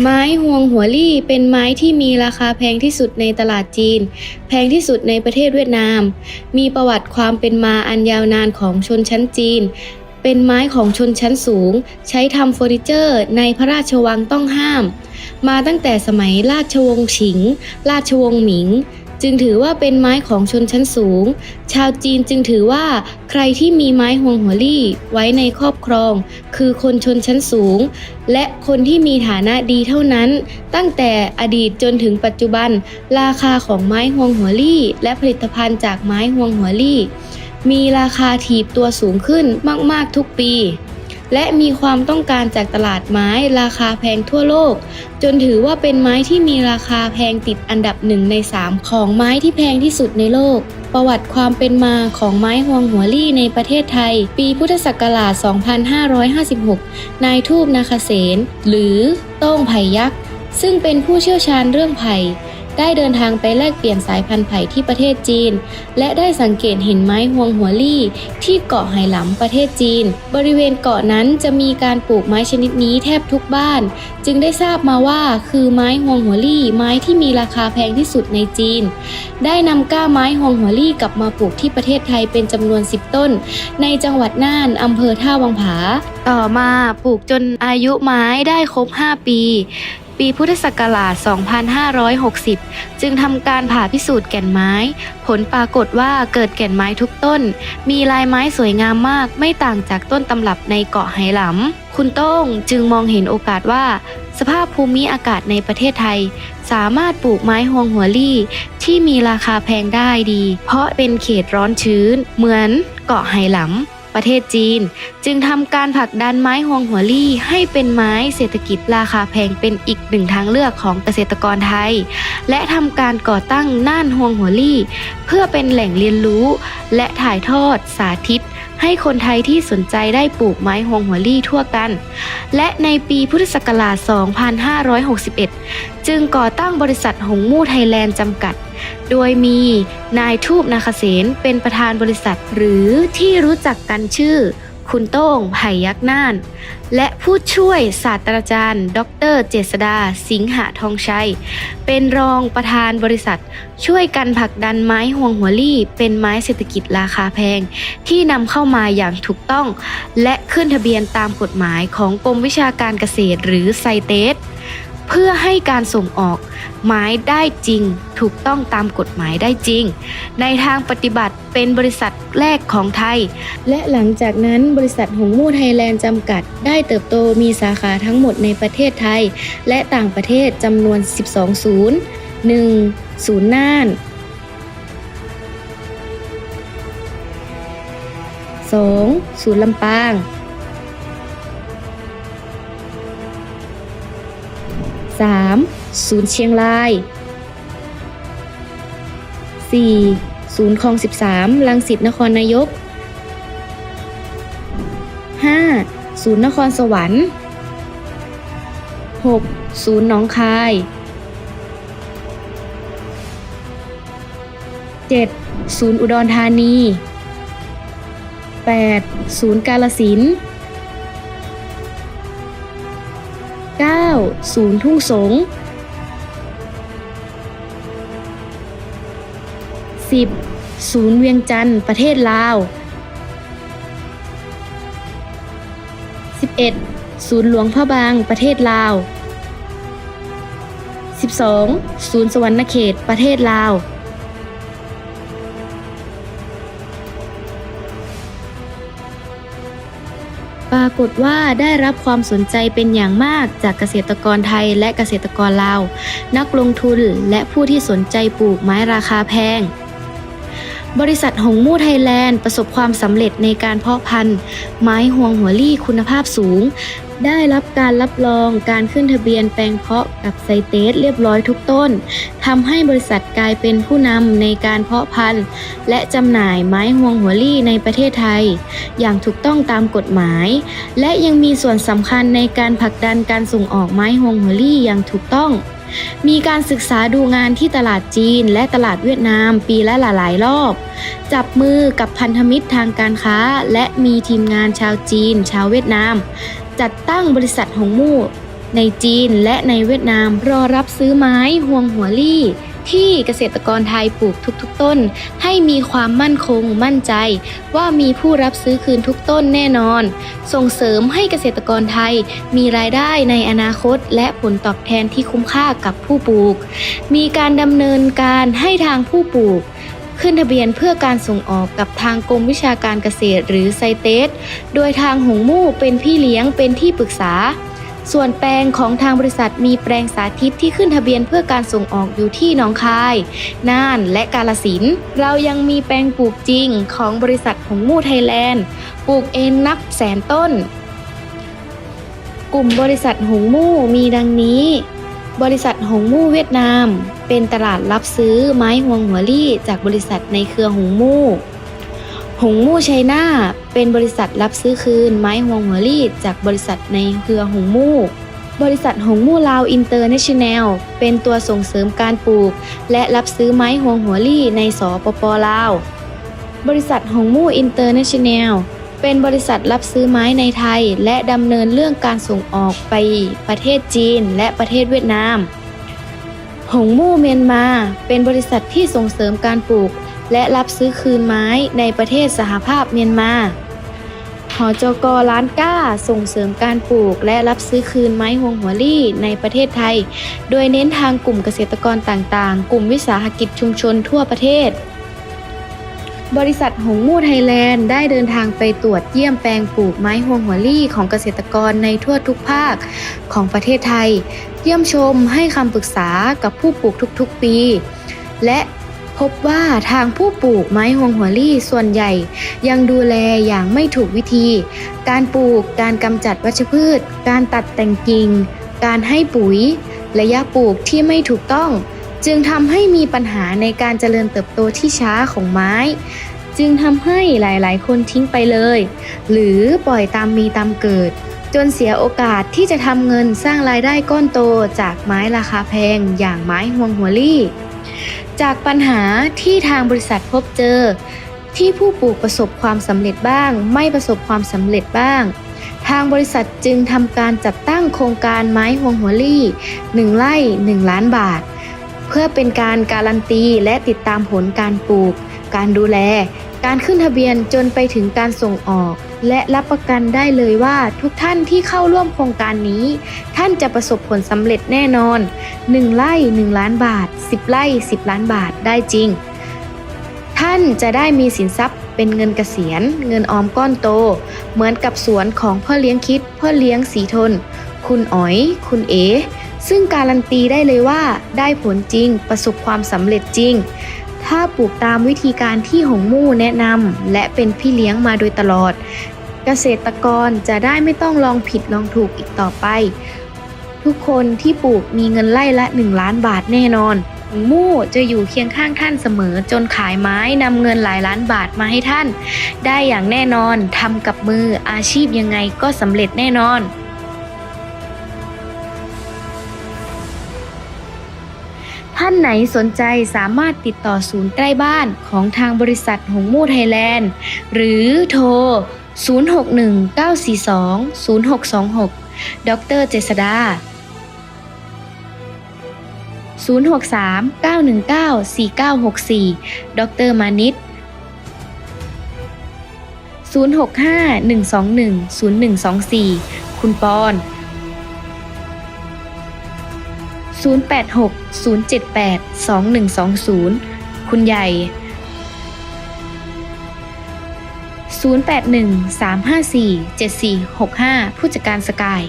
ไม้ฮวงหัวลี่เป็นไม้ที่มีราคาแพงที่สุดในตลาดจีน แพงที่สุดในประเทศเวียดนาม มีประวัติความเป็นมาอันยาวนานของชนชั้นจีน เป็นไม้ของชนชั้นสูง ใช้ทำเฟอร์นิเจอร์ ในพระราชวังต้องห้าม มาตั้งแต่สมัยราชวงศ์ฉิง ราชวงศ์หมิง จึงถือว่าเป็นไม้ของชนชั้นสูง ชาวจีนจึงถือว่าใครที่มีไม้ฮวงหัวลี่ไว้ในครอบครอง คือคนชนชั้นสูง และคนที่มีฐานะดีเท่านั้น ตั้งแต่อดีตจนถึงปัจจุบัน ราคาของไม้ฮวงหัวลี่ และผลิตภัณฑ์จากไม้ฮวงหัวลี่ มีราคาถีบตัวสูงขึ้นมาก ๆ ทุกปี และมีความต้องการจากตลาดไม้ราคาแพงทั่วโลก จนถือว่าเป็นไม้ที่มีราคาแพงติดอันดับหนึ่งใน 3 ของไม้ที่แพงที่สุดในโลก ประวัติความเป็นมาของไม้ฮวงหัวลี่ในประเทศไทย ปีพุทธศักราช 2556 นายทูบนาคเสนหรือโต้งไผ่ยักษ์ซึ่งเป็นผู้เชี่ยวชาญเรื่องไผ่ ได้เดินทางไปแลกเปลี่ยนสายพันธุ์ไผ่ที่ประเทศจีน และได้สังเกตเห็นไม้ฮวงหัวลี่ ที่เกาะไหหลำประเทศจีน บริเวณเกาะนั้นจะมีการปลูกไม้ชนิดนี้แทบทุกบ้าน จึงได้ทราบมาว่าคือไม้ฮวงหัวลี่ไม้ที่มีราคาแพงที่สุดในจีน ได้นำก้าไม้ฮวงหัวลี่กลับมาปลูกที่ประเทศไทยเป็นจำนวน 10 ต้น ในจังหวัดน่านอำเภอท่าวังผา ต่อมาปลูกจนอายุไม้ได้ครบ 5 ปี ปีพุทธศักราช 2560 จึงทำการผ่าพิสูจน์แก่นไม้ ผลปรากฏว่าเกิดแก่นไม้ทุกต้น มีลายไม้สวยงามมาก ไม่ต่างจากต้นตำรับในเกาะไหหลำ คุณโต้งจึงมองเห็นโอกาสว่า สภาพภูมิอากาศในประเทศไทย สามารถปลูกไม้ฮวงหัวลี่ ที่มีราคาแพงได้ดี เพราะเป็นเขตร้อนชื้น เหมือนเกาะไหหลำ ประเทศจีน จึงทำการผลักดันไม้ฮวงหัวลี่ให้เป็นไม้เศรษฐกิจราคาแพงเป็นอีกหนึ่งทางเลือกของเกษตรกรไทย และทำการก่อตั้งน่านฮวงหัวลี่ เพื่อเป็นแหล่งเรียนรู้ และถ่ายทอดสาธิต ให้คนไทยที่สนใจได้ปลูกไม้ฮวงหัวลี่ทั่วกัน และในปีพุทธศักราช 2561 จึงก่อตั้งบริษัทหงมู่ไทยแลนด์จำกัด โดยมีนายทูบนาคเสนเป็นประธานบริษัทหรือที่รู้จักกันชื่อ คุณโต้งไผ่ยักษ์น่าน และผู้ช่วยศาสตราจารย์ ดร เจษดา สิงหะทองชัย เป็นรองประธานบริษัท ช่วยกันผลักดันไม้ห่วงหัวลี่ เป็นไม้เศรษฐกิจราคาแพง ที่นำเข้ามาอย่างถูกต้อง และขึ้นทะเบียนตามกฎหมายของกรมวิชาการเกษตรหรือไซเตส เพื่อให้การส่งออกไม้ได้จริง ถูกต้องตามกฎหมายได้จริง ในทางปฏิบัติเป็นบริษัทแรกของไทย และหลังจากนั้นบริษัทหงมู่ไทยแลนด์จำกัด ได้เติบโตมีสาขาทั้งหมดในประเทศไทย และต่างประเทศจำนวน 12 ศูนย์ 1. ศูนย์น่าน 2. ศูนย์ลำปาง 3. ศูนย์เชียงราย 4. ศูนย์คลอง 13 ลังสิตนครนายก 5. ศูนย์นครสวรรค์ 6. ศูนย์หนองคาย 7. ศูนย์อุดรธานี 8. ศูนย์กาลสินธุ์ ศูนย์ทุ่งสง 10. ศูนย์เวียงจันทร์ประเทศลาว 11. ศูนย์หลวงพระบางประเทศลาว 12. ศูนย์สวรรณเขตประเทศลาว รากฏว่าได้รับความสนใจเป็นอย่างมากจากเกษตรกรไทยและเกษตรกรลาว นักลงทุนและผู้ที่สนใจปลูกไม้ราคาแพง บริษัทหงมู่ไทยแลนด์ประสบความสำเร็จในการเพาะพันธุ์ ไม้ห่วงหัวลี่คุณภาพสูง ได้รับการรับรองการขึ้นทะเบียนแปลงเพาะกับไซเตสเรียบร้อยทุกต้นทำให้บริษัทกลายเป็นผู้นำในการเพาะพันธุ์ และจำหน่ายไม้ห่วงหัวลี่ในประเทศไทย อย่างถูกต้องตามกฎหมาย และยังมีส่วนสำคัญในการผลักดันการส่งออกไม้ฮวงหัวลี่อย่างถูกต้อง มีการศึกษาดูงานที่ตลาดจีนและตลาดเวียดนามปีละหลายๆรอบ จับมือกับพันธมิตรทางการค้า และมีทีมงานชาวจีน ชาวเวียดนาม จัดตั้งบริษัทหงมู่ ในจีนและในเวียดนามรอรับซื้อไม้ห่วงหัวลี่ ที่เกษตรกรไทยปลูกทุกๆ ต้น ให้มีความมั่นคงมั่นใจ ว่ามีผู้รับซื้อคืนทุกต้นแน่นอน ส่งเสริมให้เกษตรกรไทยมีรายได้ในอนาคต และผลตอบแทนที่คุ้มค่ากับผู้ปลูก มีการดำเนินการให้ทางผู้ปลูกขึ้นทะเบียนเพื่อการส่งออกกับทางกรมวิชาการเกษตรหรือไซเตส โดยทางหงมู่เป็นพี่เลี้ยงเป็นที่ปรึกษา ส่วนแปลงของทางบริษัทมีแปลงสาธิตที่ขึ้นทะเบียนเพื่อการส่งออกอยู่ที่หนองคาย น่านและกาลสิน เรายังมีแปลงปลูกจริงของบริษัทหงมู่ไทยแลนด์ ปลูกเองนับแสนต้น กลุ่มบริษัทหงมู่มีดังนี้ บริษัทหงมู่เวียดนาม เป็นตลาดรับซื้อไม้ห่วงหัวลี่จากบริษัทในเครือหงมู่ หงมู่ไชน่าเป็นบริษัทรับซื้อคืนไม้ห่วงหัวลี่จากบริษัทในเครือหงมู่ บริษัทหงมู่ลาวอินเตอร์เนชั่นแนลเป็นตัวส่งเสริมการปลูก และรับซื้อไม้ห่วงหัวลี่ในสปปลาว บริษัทหงมู่อินเตอร์เนชั่นแนลเป็นบริษัทรับซื้อไม้ในไทย และดำเนินเรื่องการส่งออกไปประเทศจีนและประเทศเวียดนาม หงมู่เมียนมา เป็นบริษัทที่ส่งเสริมการปลูก และรับซื้อคืนไม้ในประเทศสหภาพเมียนมาหอจกล้านก้าส่งเสริมการปลูก และรับซื้อคืนไม้ฮวงหัวลี่ในประเทศไทย โดยเน้นทางกลุ่มเกษตรกรต่างๆ กลุ่มวิสาหกิจชุมชนทั่วประเทศ บริษัทหงมูไทยแลนด์ได้เดินทางไปตรวจเยี่ยมแปลงปลูกไม้ฮวงหัวลี่ของเกษตรกรในทั่วทุกภาคของประเทศไทย เยี่ยมชมให้คำปรึกษากับผู้ปลูกทุกๆปี และ พบว่าทางผู้ปลูกไม้ฮวงหัวลี่ส่วนใหญ่ ยังดูแลอย่างไม่ถูกวิธี การปลูก การกำจัดวัชพืช การตัดแต่งกิ่ง การให้ปุ๋ย ระยะปลูกที่ไม่ถูกต้อง จึงทำให้มีปัญหาในการเจริญเติบโตที่ช้าของไม้ จึงทำให้หลาย ๆ คนทิ้งไปเลย หรือปล่อยตามมีตามเกิด จนเสียโอกาสที่จะทำเงินสร้างรายได้ก้อนโตจากไม้ราคาแพงอย่างไม้ฮวงหัวลี่ จากปัญหาที่ทางบริษัทพบเจอ ที่ผู้ปลูกประสบความสำเร็จบ้าง ไม่ประสบความสำเร็จบ้าง ทางบริษัทจึงทำการจัดตั้งโครงการไม้ฮวงหัวลี่1ไร่1 ล้านบาท เพื่อเป็นการการันตีและติดตามผลการปลูก การดูแล การขึ้นทะเบียนจนไปถึงการส่งออก และรับประกันได้เลยว่าทุกท่านที่เข้าร่วมโครงการนี้ ท่านจะประสบผลสำเร็จแน่นอน 1 ไร่ 1 ล้านบาท 10 ไร่ 10 ล้านบาทได้จริง ท่านจะได้มีสินทรัพย์เป็นเงินเกษียณ เงินออมก้อนโต เหมือนกับสวนของพ่อเลี้ยงคิดพ่อเลี้ยงสีทน คุณอ๋อย คุณเอ๋ซึ่งการันตีได้เลยว่าได้ผลจริง ประสบความสำเร็จจริง ถ้าปลูกตามวิธีการที่หงมู่แนะนำและเป็นพี่เลี้ยงมาโดยตลอด เกษตรกรจะได้ไม่ต้องลองผิดลองถูกอีกต่อไป ทุกคนที่ปลูกมีเงินไล่ละ 1 ล้านบาทแน่นอนหงมู่จะอยู่เคียงข้างท่านเสมอจนขายไม้นำเงินหลายล้านบาทมาให้ท่าน ได้อย่างแน่นอนทำกับมืออาชีพยังไงก็สำเร็จแน่นอนานไหนสนใจสามารถติดต่อศูนย์ใกล้บ้านของทางบริษัทหงมูไทยแลนด์ หรือโทร 061-942-0626 ดรเจษดา 063-919-4964 ดรมานิต065-121-0124 คุณปอน 086-078-2120 คุณใหญ่ 081-354-7465 ผู้จัดการสกาย